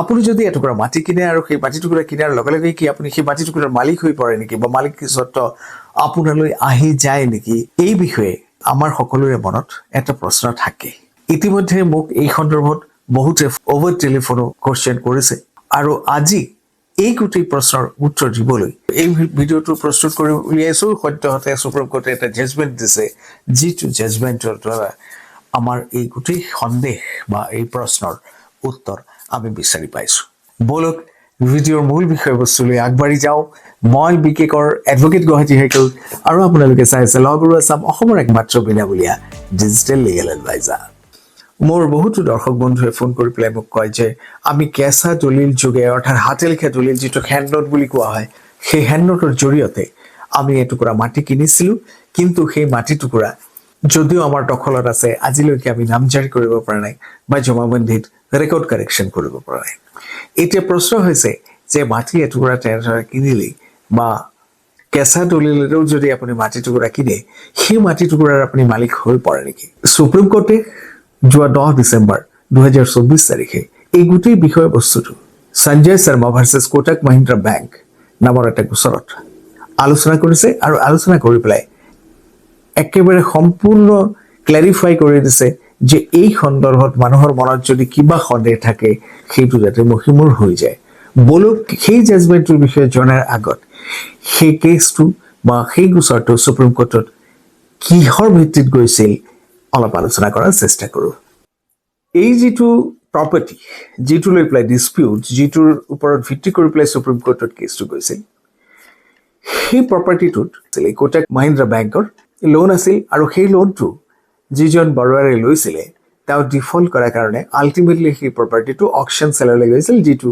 আপুনি যদি এটুকুৰা মাটি কিনে আৰু সেই মাটি টুকুৰা কিনাৰ লগে লগে কি আপুনি সেই মাটি টুকুৰাৰ মালিক হৈ পৰে নেকি বা মালিক স্বত্ব আপোনালৈ আহি যায় নেকি? এই বিষয়ে আমাৰ সকলোৰে মনত এটা প্ৰশ্ন থাকে। ইতিমধ্যে মোক এই সন্দৰ্ভত বহুতে অভাৰ টেলিফোনো কুৱেশ্যন কৰিছে। আৰু আজি এই গোটেই প্ৰশ্নৰ উত্তৰ দিবলৈ এই ভিডিঅ'টো প্ৰস্তুত কৰি উলিয়াইছো। সদ্যহতে সুপ্ৰিম কোৰ্টে এটা জাজমেণ্ট দিছে, যিটো জাজমেণ্টৰ দ্বাৰা আমাৰ এই গোটেই সন্দেহ বা এই প্ৰশ্নৰ উত্তৰ আমি বিচাৰি পাইছো। বলক, ভিডিঅ'ৰ মূল বিষয়বস্তুলৈ আগবাঢ়ি যাওঁ। মই বিকেকৰ এডভকেট গুৱাহাটী হাইকোৰ্ট আৰু আপোনালোকে চাই আছে লগৰু আছাম অসমৰ একমাত্ৰ বিনামূলীয়া ডিজিটেল লিগেল এডভাইজাৰ মোৰ বহুতো দৰ্শক বন্ধুৱে ফোন কৰি পেলাই মোক কয় যে, আমি কেঁচা দলিল যোগে, অৰ্থাৎ হাতে লিখা দলিল যিটো হেণ্ড নোট বুলি কোৱা হয়, সেই হেণ্ড নোটৰ জৰিয়তে আমি এটুকুৰা মাটি কিনিছিলোঁ, কিন্তু সেই মাটি টুকুৰা যদিও আমাৰ দখলত আছে, আজিলৈকে আমি নামজাৰি কৰিব পৰা নাই বা জমাবন্দীত ৰেকৰ্ড কাৰেকশ্যন কৰিব পৰা নাই। এতিয়া প্ৰশ্ন হৈছে যে মাটি এটুকুৰা তেনেদৰে কিনিলেই বা কেঁচা দলিলেৰেও যদি আপুনি মাটি টুকুৰা কিনে, সেই মাটি টুকুৰাৰ আপুনি মালিক হৈ পৰে নেকি? সুপ্ৰিম কোৰ্টে যোৱা দহ ডিচেম্বৰ দুহেজাৰ চৌবিছ তাৰিখে এই গোটেই বিষয়বস্তুটো সঞ্জয় শৰ্মা ভাৰ্চেছ কোটাক মহিন্দ্ৰা বেংক নামৰ এটা গোচৰত আলোচনা কৰিছে আৰু আলোচনা কৰি পেলাই একেবাৰে সম্পূৰ্ণ ক্লেৰিফাই কৰি দিছে যে এই সন্দৰ্ভত মানুহৰ মনত যদি কিবা সন্দেহ থাকে সেইটো যাতে মহিমূৰ হৈ যায়। বলক সেই জাজমেণ্টটোৰ বিষয়ে জনাৰ আগত, সেই কেছটো বা সেই গোচৰটো সুপ্ৰিম কোৰ্টত কিহৰ ভিত্তিত গৈছিল, অলপ আলোচনা কৰাৰ চেষ্টা কৰোঁ। এই যিটো প্ৰপাৰ্টি যিটো লৈ পেলাই ডিছপিউট যিটোৰ ওপৰত ভিত্তি কৰি পেলাই সুপ্ৰিম কোৰ্টত কেছটো গৈছিল, সেই প্ৰপাৰ্টিটোত কোটাক মহিন্দ্ৰা বেংকৰ লোন আছিল আৰু সেই লোনটো যিজন বৰুৱাৰে লৈছিলে তেওঁ ডিফল্ট কৰাৰ কাৰণে আল্টিমেটলি সেই প্ৰপাৰ্টিটো অকশ্যন চেললৈ গৈছিল, যিটো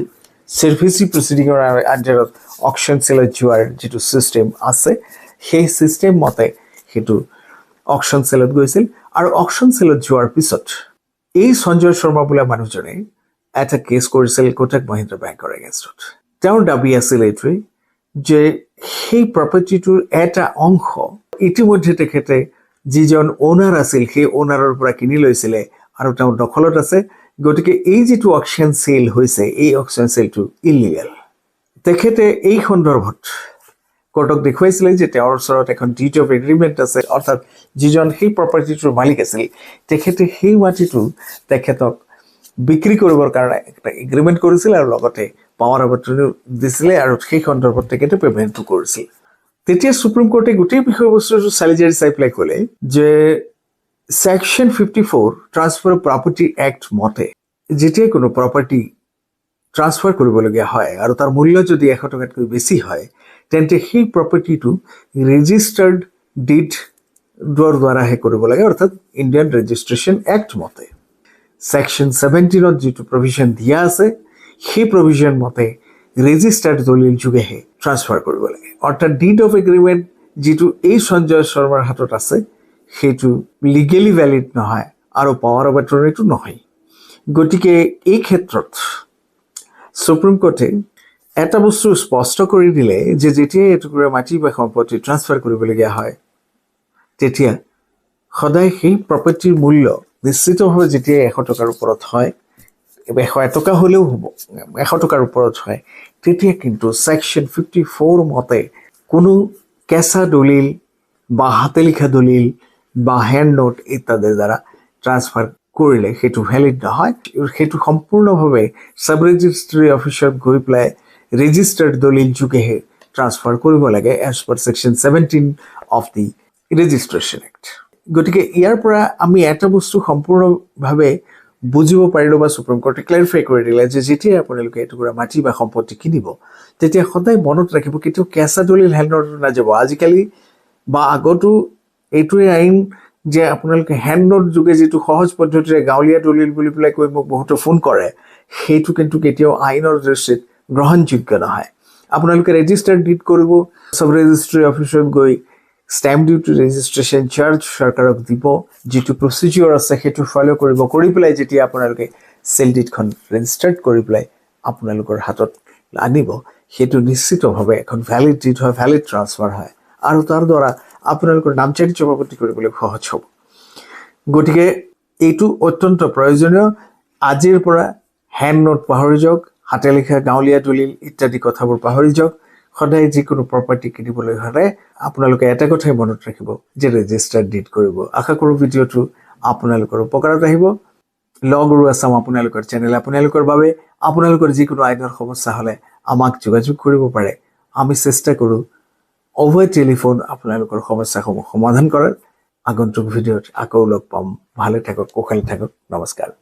চাৰ্ভিচি প্ৰচিডিঙৰ আণ্ডাৰত অকশ্যন চেলত যোৱাৰ যিটো ছিষ্টেম আছে, সেই ছিষ্টেম মতে সেইটো অকশ্যন চেলত গৈছিল। আৰু অকশ্যন চেলত যোৱাৰ পিছত এই সঞ্জয় শৰ্মা বোলা মানুহজনে এটা কেছ কৰিছিল কোটাক মহিন্দ্ৰা বেংকৰ এগেইনষ্টত তেওঁৰ দাবি আছিল এইটোৱেই যে সেই প্ৰপাৰ্টিটোৰ এটা অংশ ইতিমধ্যে তেখেতে যিজন অ'নাৰ আছিল, সেই অ'নাৰৰ পৰা কিনি লৈছিলে। আৰু তেওঁৰ দখলত আছে। গতিকে এই যিটো অকশ্যন চেল হৈছে, এই অকশ্যন চেলটো ইলিগেল তেখেতে এই সন্দৰ্ভত কোৰ্টক দেখুৱাইছিলে যে তেওঁৰ ওচৰত এখন ডিট অফ এগ্ৰিমেণ্ট আছে। অৰ্থাৎ যিজন সেই প্ৰপাৰ্টিটোৰ মালিক আছিল, তেখেতে সেই মাটিটো তেখেতক বিক্ৰী কৰিবৰ কাৰণে এটা এগ্ৰিমেণ্ট কৰিছিল আৰু লগতে পাৱাৰ এটৰ্নিও দিছিলে আৰু সেই সন্দৰ্ভত তেখেতে পে'মেণ্টটো কৰিছিল। তেতিয়া সুপ্ৰিম কোৰ্টে গোটেই বিষয়বস্তুটো চালি জাৰি চাই পেলাই ক'লে যে section fifty four transfer property act মতে যেতিয়াই কোনো প্ৰপাৰ্টি ট্ৰান্সফাৰ কৰিবলগীয়া হয় আৰু তাৰ মূল্য যদি এশ টকাতকৈ বেছি হয়, তেন্তে সেই প্ৰপাৰ্টিটো ৰেজিষ্টাৰ্ড ডিড দ্বাৰাহে কৰিব লাগে, অৰ্থাৎ ইণ্ডিয়ান ৰেজিষ্ট্ৰেশ্যন এক্ট মতে। ছেকশ্যন ছেভেণ্টিনত যিটো প্ৰভিজন দিয়া আছে, সেই প্ৰভিজন মতে ৰেজিষ্টাৰ্ড দলিল যোগেহে ট্ৰান্সফাৰ কৰিব লাগে। অৰ্থাৎ ডিড অফ এগ্ৰিমেণ্ট যিটো এই সঞ্জয় শৰ্মাৰ হাতত আছে সেইটো লিগেলি ভেলিড নহয়, আৰু পাৱাৰ অফ এটৰ্নিটো নহয়। গতিকে এই ক্ষেত্ৰত সুপ্ৰিম কোৰ্টে এটা বস্তু স্পষ্ট কৰি দিলে যে যেতিয়াই এটুকুৰা মাটি বা সম্পত্তি ট্ৰান্সফাৰ কৰিবলগীয়া হয়, তেতিয়া সদায় সেই প্ৰপাৰ্টিৰ মূল্য নিশ্চিতভাৱে যেতিয়াই এশ টকাৰ ওপৰত হয় এশ এটকা হ'লেও হ'ব। এশ টকাৰ ওপৰত হয়। তেতিয়া কিন্তু ছেকশ্যন ফিফটি ফ'ৰ মতে কোনো কেঁচা দলিল বা হাতে লিখা দলিল বা হেণ্ড নোট ইত্যাদিৰ দ্বাৰা ট্ৰান্সফাৰ কৰিলে সেইটো ভেলিড নহয়। সেইটো সম্পূৰ্ণভাৱে চাব ৰেজিষ্ট্ৰি অফিচত গৈ পেলাই ৰেজিষ্টাৰ্ড দলিল যোগেহে ট্ৰান্সফাৰ কৰিব লাগে as per section seventeen of the registration act গতিকে ইয়াৰ পৰা আমি এটা বস্তু সম্পূৰ্ণভাৱে বুজিব পাৰিলোঁ বা সুপ্ৰিম কোৰ্টে ক্লেৰিফাই কৰি দিলে যে যেতিয়াই আপোনালোকে এটুকুৰা মাটি বা সম্পত্তি কিনিব, তেতিয়া সদায় মনত ৰাখিব কেতিয়াও কেঁচা দলিল হেণ্ডত নাযাব। আজিকালি বা আগতো এইটোৱে আইন যে আপোনালোকে হেণ্ড নোট যোগে যিটো সহজ পদ্ধতিৰে গাঁৱলীয়া দলিল বুলি পেলাই কৈ মোক বহুতে ফোন কৰে, সেইটো কিন্তু কেতিয়াও আইনৰ দৃষ্টিত গ্ৰহণযোগ্য নহয়। আপোনালোকে ৰেজিষ্টাৰ ডিড কৰিব চাব ৰেজিষ্ট্ৰি অফিচত গৈ ষ্টেম্প ডিউটি ৰেজিষ্ট্ৰেশ্যন চাৰ্জ চৰকাৰক দিব, যিটো প্ৰচিডিঅ'ৰ আছে সেইটো ফ'ল' কৰিব, কৰি পেলাই যেতিয়া আপোনালোকে চেল ডিডখন ৰেজিষ্টাৰ্ড কৰি পেলাই আপোনালোকৰ হাতত আনিব, সেইটো নিশ্চিতভাৱে এখন ভেলিড ডিড হয় ভেলিড ট্ৰান্সফাৰ হয়। আৰু তাৰ দ্বাৰা আপোনালোকৰ নামজাৰি জমাবন্দী কৰিবলৈ সহজ হ'ব। গতিকে এইটো অত্যন্ত প্ৰয়োজনীয়। আজিৰ পৰা হেণ্ড নোট পাহৰি যাওক, হাতে লিখা গাঁৱলীয়া দলিল ইত্যাদি কথাবোৰ পাহৰি যাওক। সদায় যিকোনো প্ৰপাৰ্টি কিনিবলৈ হ'লে আপোনালোকে এটা কথাই মনত ৰাখিব, যে ৰেজিষ্টাৰ ডিড কৰিব। আশা কৰোঁ ভিডিঅ'টো আপোনালোকৰ উপকাৰত আহিব। ল গুৰু আছাম আপোনালোকৰ চেনেল আপোনালোকৰ বাবে আপোনালোকৰ যিকোনো আইনৰ সমস্যা হ'লে আমাক যোগাযোগ কৰিব পাৰে। আমি চেষ্টা কৰোঁ অভয় টেলিফোন আপোনালোকৰ সমস্যাসমূহ সমাধান কৰাৰ। আগন্তুক ভিডিঅ'ত আকৌ লগ পাম। ভালে থাকক কুশলে থাকক। নমস্কাৰ।